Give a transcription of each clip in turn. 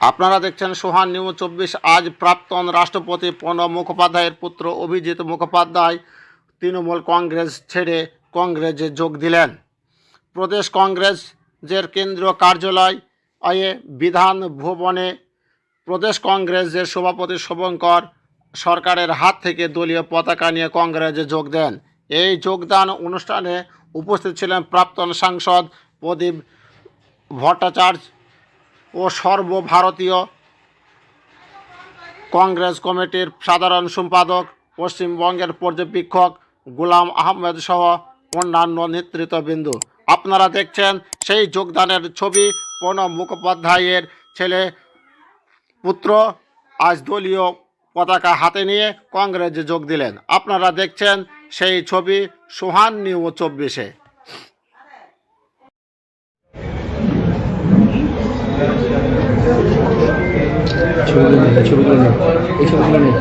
আপনারা দেখছেন সোহান নিউজ চব্বিশ। আজ প্রাক্তন রাষ্ট্রপতি প্রণব মুখোপাধ্যায়ের পুত্র অভিজিৎ মুখোপাধ্যায় তৃণমূল কংগ্রেস ছেড়ে কংগ্রেসে যোগ দিলেন। প্রদেশ কংগ্রেসের কেন্দ্রীয় কার্যালয় এ বিধান ভবনে প্রদেশ কংগ্রেসের সভাপতি শুভঙ্কর সরকারের হাত থেকে দলীয় পতাকা নিয়ে কংগ্রেসে যোগ দেন। এই যোগদান অনুষ্ঠানে উপস্থিত ছিলেন প্রাক্তন সাংসদ প্রদীপ ভট্টাচার্য ও সর্বভারতীয় কংগ্রেস কমিটির সাধারণ সম্পাদক, পশ্চিমবঙ্গের পর্যবেক্ষক গোলাম আহমেদ সহ অন্যান্য নেতৃত্ববৃন্দ। আপনারা দেখছেন সেই যোগদানের ছবি প্রণব মুখোপাধ্যায়ের ছেলে পুত্র আজ দলীয় পতাকা হাতে নিয়ে কংগ্রেসে যোগ দিলেন। আপনারা দেখছেন সেই ছবি সোহান নিউ চব্বিশে। ছবিগুলো নেই এই ছবিগুলো নেই এই ছবিগুলো নেই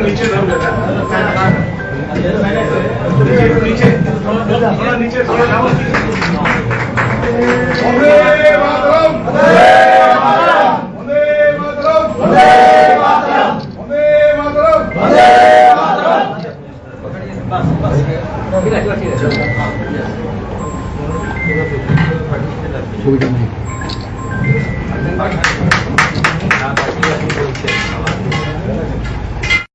নিচে নিচে নিচে 조기장님.